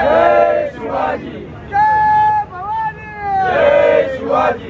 Jai Shivaji! Jai Bhavani! Jai Shivaji!